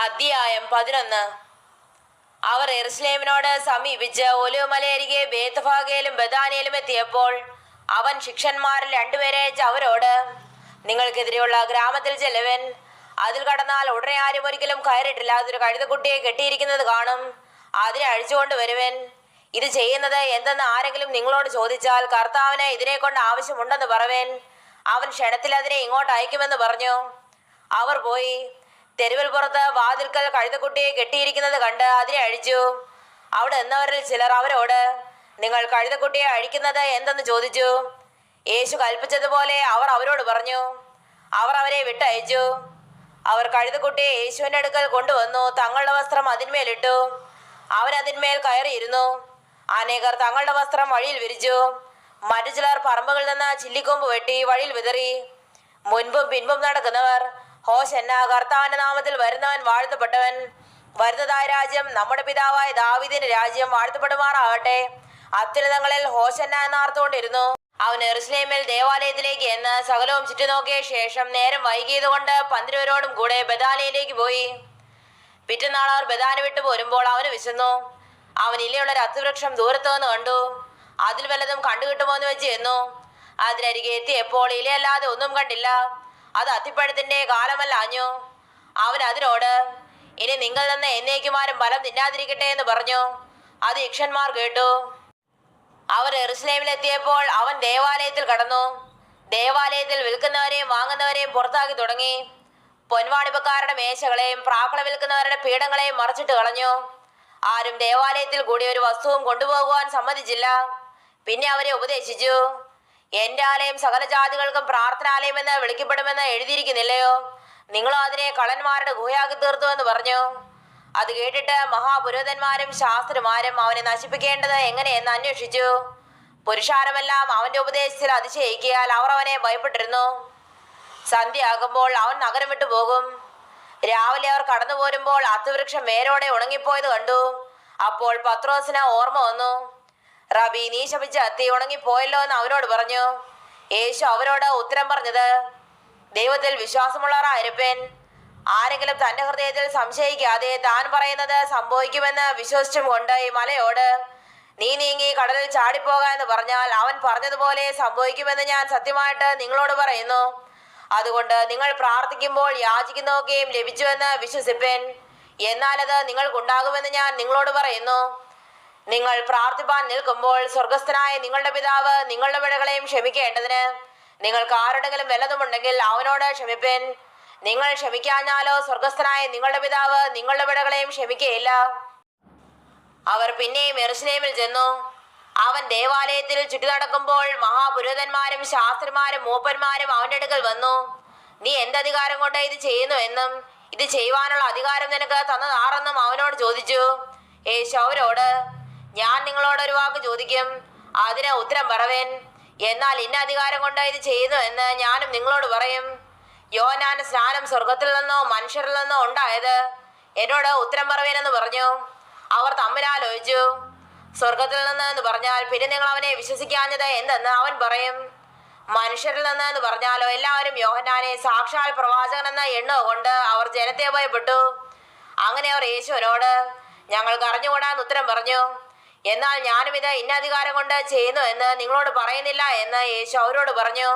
അധ്യായം പതിനൊന്ന്. അവർ എറുസലേമിനോട് സമീപിച്ച് ഒലുമലയരികെ ബേത്തഫാഗയിലും ബദാനിയിലും എത്തിയപ്പോൾ അവൻ ശിക്ഷന്മാരിൽ രണ്ടുപേരെ അയച്ച് അവരോട് നിങ്ങൾക്കെതിരെയുള്ള ഗ്രാമത്തിൽ ചെലവൻ അതിൽ കടന്നാൽ ഉടനെ ആരും ഒരിക്കലും കയറിയിട്ടില്ലാത്തൊരു കഴുതക്കുട്ടിയെ കെട്ടിയിരിക്കുന്നത് കാണും. അതിനെ അഴിച്ചുകൊണ്ട് വരുവൻ. ഇത് ചെയ്യുന്നത് എന്തെന്ന് ആരെങ്കിലും നിങ്ങളോട് ചോദിച്ചാൽ കർത്താവിന് ഇതിനെ കൊണ്ട് ആവശ്യമുണ്ടെന്ന് പറവേൻ. അവൻ ക്ഷണത്തിൽ അതിനെ ഇങ്ങോട്ട് അയക്കുമെന്ന് പറഞ്ഞു. അവർ പോയി. തെരുവിൽ പുറത്ത് വാതിൽക്കൽ കഴുതക്കുട്ടിയെ കെട്ടിയിരിക്കുന്നത് കണ്ട് അതിനെ അഴിച്ചു. അവിടെ നിന്നവരിൽ ചിലർ അവരോട് നിങ്ങൾ കഴുതക്കുട്ടിയെ അഴിക്കുന്നത് എന്തെന്ന് ചോദിച്ചു? യേശു കൽപ്പിച്ചതുപോലെ അവർ അവരോട് പറഞ്ഞു അവർ അവരെ വിട്ടയച്ചു. അവർ കഴുതക്കുട്ടിയെ യേശുവിന്റെ അടുക്കൽ കൊണ്ടുവന്നു തങ്ങളുടെ വസ്ത്രം അതിന്മേലിട്ടു അവരതിന്മേൽ കയറിയിരുന്നു. അനേകർ തങ്ങളുടെ വസ്ത്രം വഴിയിൽ വിരിച്ചു. മറ്റു ചിലർ പറമ്പുകളിൽ നിന്ന് ചില്ലിക്കൊമ്പ് വെട്ടി വഴിയിൽ വിതറി. മുൻപും പിൻപും നടക്കുന്നവർ ഹോശന്ന കർത്താവിന്റെ നാമത്തിൽ വരുന്നവൻ വാഴ്ത്തപ്പെട്ടവൻ. വരുന്നതായ രാജ്യം നമ്മുടെ പിതാവായ ദാവിദിന്റെ രാജ്യം വാഴ്ത്തപ്പെടുമാറാകട്ടെ. അത്യുന്നതങ്ങളിൽ ഹോശന്ന എന്നാർത്തുകൊണ്ടിരുന്നു അവൻ എറുസലേമിൽ ദേവാലയത്തിലേക്ക് എന്ന് സകലവും ചുറ്റുനോക്കിയ ശേഷം നേരം വൈകിയതുകൊണ്ട് പന്തിരുവരോടും കൂടെ ബദാലയിലേക്ക് പോയി. പിറ്റന്നാൾ അവർ ബദാന വിട്ടു പോരുമ്പോൾ അവന് വിശന്നു. അവൻ ഇല്ലയുള്ള ഒരു അത്തുവൃക്ഷം ദൂരത്ത് കണ്ടു. അതിൽ വല്ലതും കണ്ടുകിട്ടുമോ എന്ന് വെച്ച് ചെന്നു അതിനരികെ എത്തിയപ്പോൾ ഇലയല്ലാതെ ഒന്നും കണ്ടില്ല. അത് അത്തിപ്പഴത്തിന്റെ കാലമല്ല അഞ്ഞു അവൻ അതിനോട് ഇനി നിങ്ങൾ നിന്ന് എന്നേക്കുമാരും ഫലം തിന്നാതിരിക്കട്ടെ എന്ന് പറഞ്ഞു. അത് യക്ഷന്മാർ കേട്ടു. അവർ എറുസലേമിലെത്തിയപ്പോൾ അവൻ ദേവാലയത്തിൽ കടന്നു. ദേവാലയത്തിൽ വിൽക്കുന്നവരെയും വാങ്ങുന്നവരെയും പുറത്താക്കി തുടങ്ങി. പൊൻവാണിപ്പക്കാരുടെ മേശകളെയും പ്രാക്കള വിൽക്കുന്നവരുടെ പീഠങ്ങളെയും മറച്ചിട്ട് കളഞ്ഞു. ആരും ദേവാലയത്തിൽ കൂടി ഒരു വസ്തുവും കൊണ്ടുപോകുവാൻ സമ്മതിച്ചില്ല. പിന്നെ അവരെ ഉപദേശിച്ചു. എന്റെ ആലയം സകല ജാതികൾക്കും പ്രാർത്ഥനാലയം എന്ന് വിളിക്കപ്പെടുമെന്ന് എഴുതിയിരിക്കുന്നില്ലയോ? നിങ്ങളോ അതിനെ കളന്മാരുടെ ഗുഹയാക്കി തീർത്തു എന്ന് പറഞ്ഞു? അത് കേട്ടിട്ട് മഹാപുരോഹിതന്മാരും ശാസ്ത്രമാരും അവനെ നശിപ്പിക്കേണ്ടത് എങ്ങനെയെന്ന് അന്വേഷിച്ചു. പുരുഷാരമെല്ലാം അവന്റെ ഉപദേശത്തിൽ അതിശയിക്കിയാൽ അവർ അവനെ ഭയപ്പെട്ടിരുന്നു. സന്ധ്യയാകുമ്പോൾ അവൻ നഗരം വിട്ടു പോകും. രാവിലെ അവർ കടന്നു പോരുമ്പോൾ അത്തുവൃക്ഷം വേരോടെ ഉണങ്ങിപ്പോയത് കണ്ടു. അപ്പോൾ പത്രോസിന് ഓർമ്മ വന്നു. റബി നീ ശപിച്ച അത്തി ഉണങ്ങിപ്പോയല്ലോ എന്ന് അവനോട് പറഞ്ഞു. യേശു അവരോട് ഉത്തരം പറഞ്ഞത് ദൈവത്തിൽ വിശ്വാസമുള്ളവരായിരിപ്പൻ ആരെങ്കിലും തന്റെ ഹൃദയത്തിൽ സംശയിക്കാതെ താൻ പറയുന്നത് സംഭവിക്കുമെന്ന് വിശ്വസിച്ചും കൊണ്ട് ഈ മലയോട് നീ നീങ്ങി കടലിൽ ചാടിപ്പോക എന്ന് പറഞ്ഞാൽ അവൻ പറഞ്ഞതുപോലെ സംഭവിക്കുമെന്ന് ഞാൻ സത്യമായിട്ട് നിങ്ങളോട് പറയുന്നു. അതുകൊണ്ട് നിങ്ങൾ പ്രാർത്ഥിക്കുമ്പോൾ യാചിക്കുന്നൊക്കെയും ലഭിച്ചുവെന്ന് വിശ്വസിപ്പൻ. എന്നാൽ അത് നിങ്ങൾക്കുണ്ടാകുമെന്ന് ഞാൻ നിങ്ങളോട് പറയുന്നു. നിങ്ങൾ പ്രാർത്ഥിപ്പാൻ നിൽക്കുമ്പോൾ സ്വർഗസ്ഥനായ നിങ്ങളുടെ പിതാവ് നിങ്ങളുടെ വിടകളെയും ക്ഷമിക്കേണ്ടതിന്. നിങ്ങൾക്ക് ആരുടെങ്കിലും വല്ലതുമുണ്ടെങ്കിൽ അവനോട് ക്ഷമിപ്പൻ. നിങ്ങൾ ക്ഷമിക്കാഞ്ഞാലോ സ്വർഗസ്ഥനായ നിങ്ങളുടെ പിതാവ് നിങ്ങളുടെ വിടകളെയും ക്ഷമിക്കുകയില്ല അവർ പിന്നെയും എറുസലേമിൽ ചെന്നു. അവൻ ദേവാലയത്തിൽ ചുറ്റി നടക്കുമ്പോൾ മഹാപുരോഹിതന്മാരും ശാസ്ത്രിമാരും മൂപ്പന്മാരും അവന്റെ അടുക്കൽ വന്നു. നീ എന്തധികാരം കൊണ്ട് ഇത് ചെയ്യുന്നു എന്നും? ഇത് ചെയ്യുവാനുള്ള അധികാരം നിനക്ക് തന്നതാറെന്നും അവനോട് ചോദിച്ചു. യേശു അവരോട് ഞാൻ നിങ്ങളോട് ഒരു വാക്ക് ചോദിക്കും. അതിന് ഉത്തരം പറവേൻ. എന്നാൽ ഇന്ന അധികാരം കൊണ്ട് ഇത് ചെയ്യുന്നു എന്ന് ഞാനും നിങ്ങളോട് പറയും. യോനാൻ സ്നാനം സ്വർഗത്തിൽ നിന്നോ മനുഷ്യരിൽ നിന്നോ ഉണ്ടായത്? എന്നോട് ഉത്തരം പറവേനെന്ന് പറഞ്ഞു. അവർ തമ്മിലാലോചിച്ചു. സ്വർഗത്തിൽ നിന്ന് എന്ന് പറഞ്ഞാൽ പിന്നെ നിങ്ങൾ അവനെ വിശ്വസിക്കാഞ്ഞത് എന്തെന്ന് അവൻ പറയും. മനുഷ്യരിൽ നിന്ന് എന്ന് പറഞ്ഞാലോ എല്ലാവരും യോഹനാനെ സാക്ഷാൽ പ്രവാചകൻ എന്ന എണ്ണോ കൊണ്ട് അവർ ജനത്തെ ഭയപ്പെട്ടു. അങ്ങനെ അവർ യേശുവിനോട് ഞങ്ങൾക്ക് അറിഞ്ഞുകൂടാന്ന് ഉത്തരം പറഞ്ഞു. എന്നാൽ ഞാനും ഇത് അധികാരം കൊണ്ട് ചെയ്യുന്നു എന്ന് നിങ്ങളോട് പറയുന്നില്ല എന്ന് യേശു അവരോട് പറഞ്ഞു.